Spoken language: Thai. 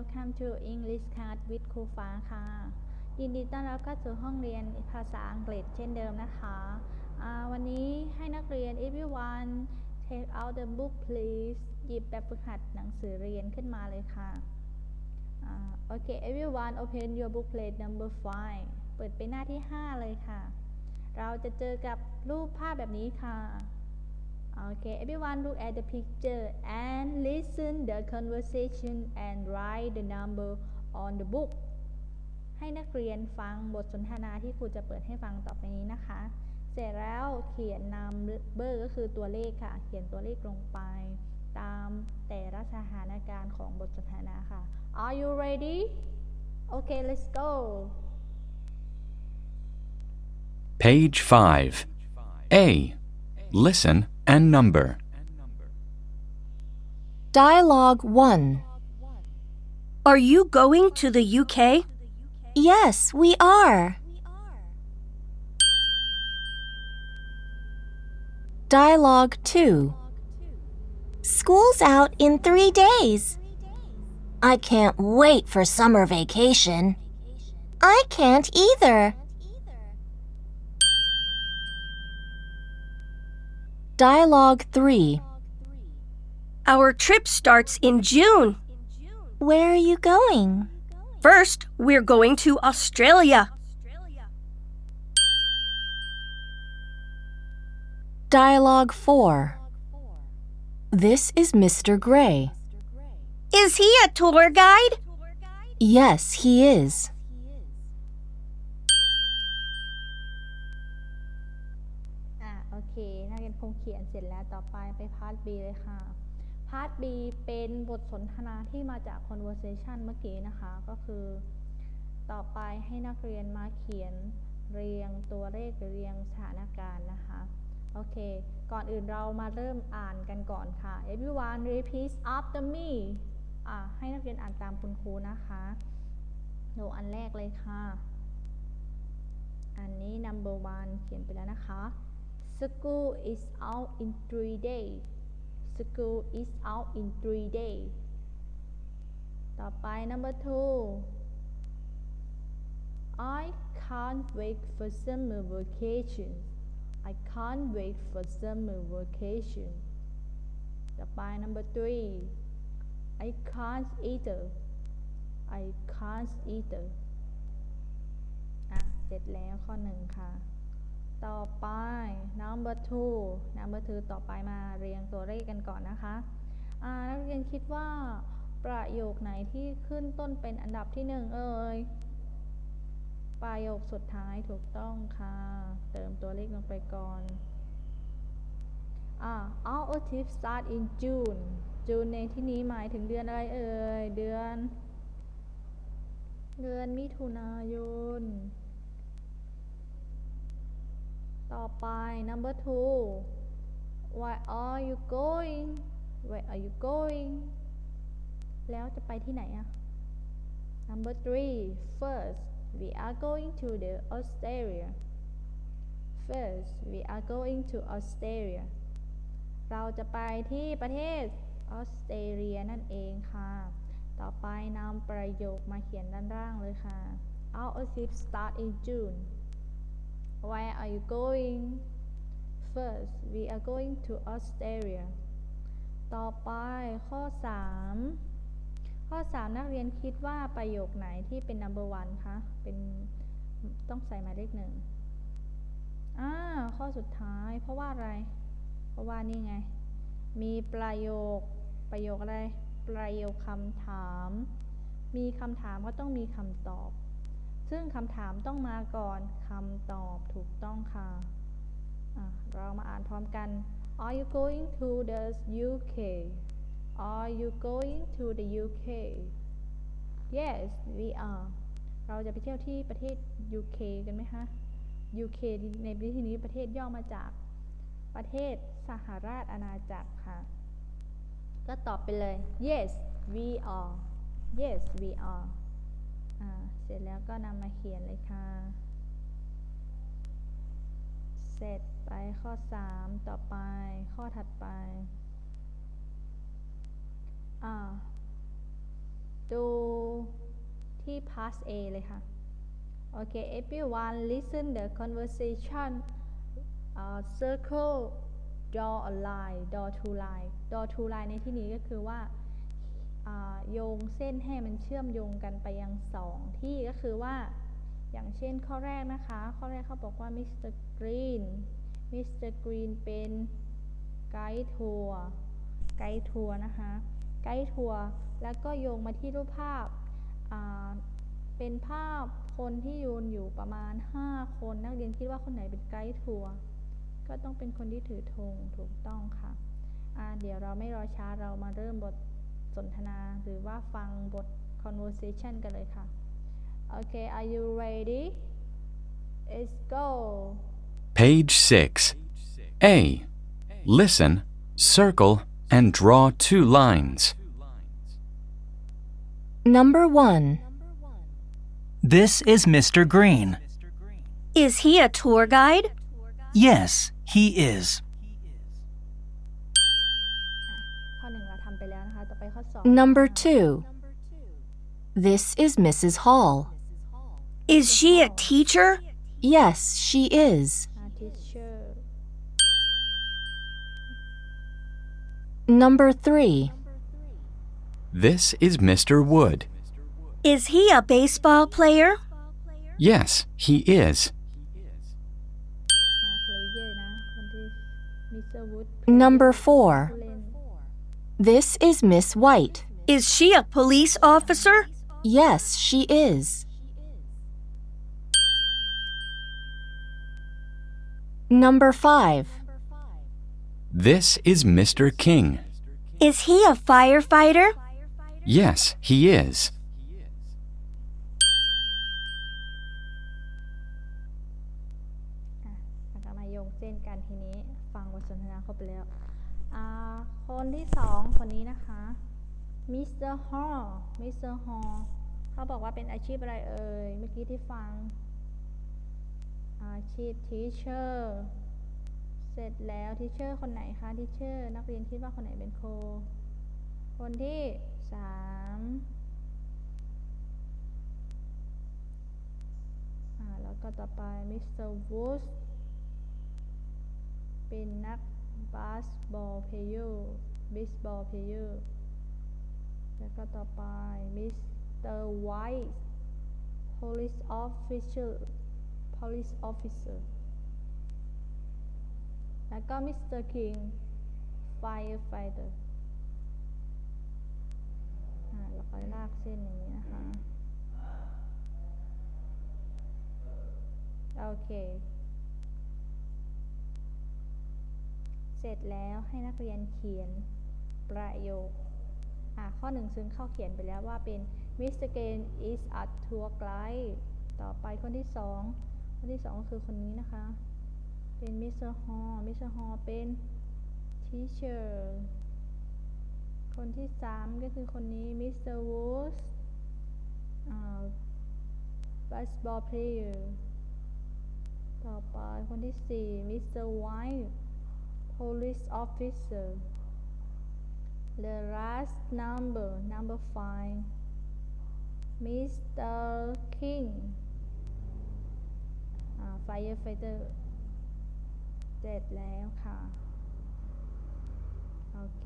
Welcome to English Class with ครูฟ้าค่ะ ยินดีต้อนรับเข้าสู่ห้องเรียนภาษาอังกฤษเช่นเดิมนะคะวันนี้ให้นักเรียน everyone take out the book please หยิบแบบฝึกหัดหนังสือเรียนขึ้นมาเลยค่ะอ่าโอเค everyone open your booklet number 5เปิดไปหน้าที่ 5 เลยค่ะ เราจะเจอกับรูปภาพแบบนี้ค่ะ Okay, everyone look at the picture and listen the conversation and write the number on the book ให้นักเรียนฟังบทสนทนาที่ครูจะเปิดให้ฟังต่อไปนี้นะคะ เสร็จแล้วเขียน number ก็คือตัวเลขค่ะ เขียนตัวเลขลงไป ตามแต่ละสถานการณ์ของบทสนทนาค่ะ Are you ready? Okay, let's go. Page 5. A. Listen and number. Dialogue 1. Are you going to the UK? Yes, we are. Dialogue 2. School's out in three days. I can't wait for summer vacation. I can't either. Dialogue 3. Our trip starts in June. Where are you going? First, we're going to Australia. Dialogue 4. This is Mr. Gray. Is he a tour guide? Yes, he is. อไปไปพาร์ท B เลยค่ะ พาร์ท B เป็นบทสนทนาที่มาจาก conversation เมื่อกี้นะคะ ก็คือ ต่อไปให้นักเรียนมาเขียนเรียงตัวเลขเรียงสถานการณ์นะคะ โอเค ก่อนอื่นเรามาเริ่มอ่านกันก่อนค่ะ everyone repeat after me อะให้นักเรียนอ่านตามคุณครูนะคะดูอันแรกเลยค่ะ อันนี้ number one เขียนไปแล้วนะคะ School is out in three days School is out in three days ต่อไป number two I can't wait for summer vacation I can't wait for summer vacation ต่อไป number three I can't either I can't either อ่ะ เสร็จแล้วข้อหนึ่งค่ะ ต่อไป number two number two ต่อไปมาเรียงตัวเลขกันก่อนนะคะนักเรียนคิดว่าประโยคไหนที่ขึ้นต้นเป็นอันดับที่หนึ่งเอ่ย ประโยคสุดท้ายถูกต้องค่ะ เติมตัวเลขลงไปก่อนอ่า our trip start in June June ในที่นี้หมายถึงเดือนอะไรเอ่ย เดือน เดือนมิถุนายน ต่อไป number two where are you going where are you going แล้วจะไปที่ไหนอะ number three first we are going to the Australia first we are going to Australia เราจะไปที่ประเทศออสเตรเลียนั่นเองค่ะ ต่อไปนำประโยคมาเขียนด้านล่างเลยค่ะ Our trip start in June Where are you going? First, we are going to Australia. ต่อไปข้อ 3 ข้อ 3 นักเรียนคิดว่าประโยคไหนที่เป็น number one คะ เป็นต้องใส่หมายเลขหนึ่งอ่าข้อสุดท้าย เพราะว่าอะไร เพราะว่านี่ไง มีประโยค ประโยคอะไร ประโยคคำถาม มีคำถามก็ต้องมีคำตอบ ซึ่งคำถามต้องมาก่อนคำตอบถูกต้องค่ะะเรามาอ่านพร้อมกัน Are you going to the UK Are you going to the UK Yes we are เราจะไปเที่ยวที่ประเทศ UK กันไหมคะ UK ในที่นี้ประเทศย่อมาจากประเทศสหราชอาณาจักรค่ะ ก็ตอบไปเลย Yes we are Yes we are เสร็จแล้วก็นำมาเขียนเลยค่ะ เสร็จไปข้อ 3 ต่อไป ข้อถัดไป ดูที่ past A เลยค่ะ โอเค everyone listen the conversation uh, circle draw a line draw two line draw two line ในที่นี้ก็คือว่า โยงเส้นให้มันเชื่อมโยงกันไปยังสองที่ก็คือว่าอย่างเช่นข้อแรกนะคะ ข้อแรกเขาบอกว่ามิสเตอร์กรีนมิสเตอร์กรีนเป็นไกด์ทัวร์ไกด์ทัวร์นะคะ ไกด์ทัวร์แล้วก็โยงมาที่รูปภาพ เป็นภาพคนที่ยืนอยู่ประมาณ 5 คน นักเรียนคิดว่าคนไหนเป็นไกด์ทัวร์ก็ต้องเป็นคนที่ถือธงถูกต้องค่ะอ่าเดี๋ยวเราไม่รอช้าเรามาเริ่มบท สนทนาหรือว่าฟังบท conversation กันเลยค่ะ โอเค are you ready let's go Page 6. A. Listen, circle, and draw two lines. Number 1. This is Mr. Green. Is he a tour guide? Yes, he is. Number 2. This is Mrs. Hall. Is she a teacher? Yes, she is. อ่า teacher Number 3. This is Mr. Wood. Is he a baseball player? Yes, he is. อ่า player นะคนที่ Mr. Wood Number ผู้ 4. เล่น This is Miss White. Is she a police officer? Yes, she is. Number 5. This is Mr. King. Is he a firefighter? Yes, he is. คนที่สองคนนี้นะคะ มิสเตอร์ฮอลมิสเตอร์ฮอลเขาบอกว่าเป็นอาชีพอะไรเอ่ย เมื่อกี้ที่ฟัง อาชีพทีเชอร์เสร็จแล้วทีเชอร์คนไหนคะทีเชอร์นักเรียนคิดว่าคนไหนเป็นโค คนที่สามอ่าแล้วก็ต่อไปมิสเตอร์วูดเป็นนัก บาสบอลเพลเยอร์บิสบอลเพลเยอร์แล้วก็ต่อไปมิสเตอร์ไวท์ police officer police officer แล้วก็มิสเตอร์คิง firefighter อ่าเราก็ลากเส้นอย่างนี้นะคะ โอเค เสร็จแล้วให้นักเรียนเขียนประโยคอ่าข้อหนึ่งซึ่งเข้าเขียนไปแล้วว่าเป็น Mr. Gain is a tour guide ต่อไปคนที่สองคนที่สองก็คือคนนี้นะคะ เป็น Mr. Hall Mr. Hall เป็น teacher คนที่สามก็คือคนนี้ Mr. Woods basketball player ต่อไปคนที่สี่ Mr. White police officer the last number number five Mr. King อ่า firefighter เสร็จแล้วค่ะ โอเค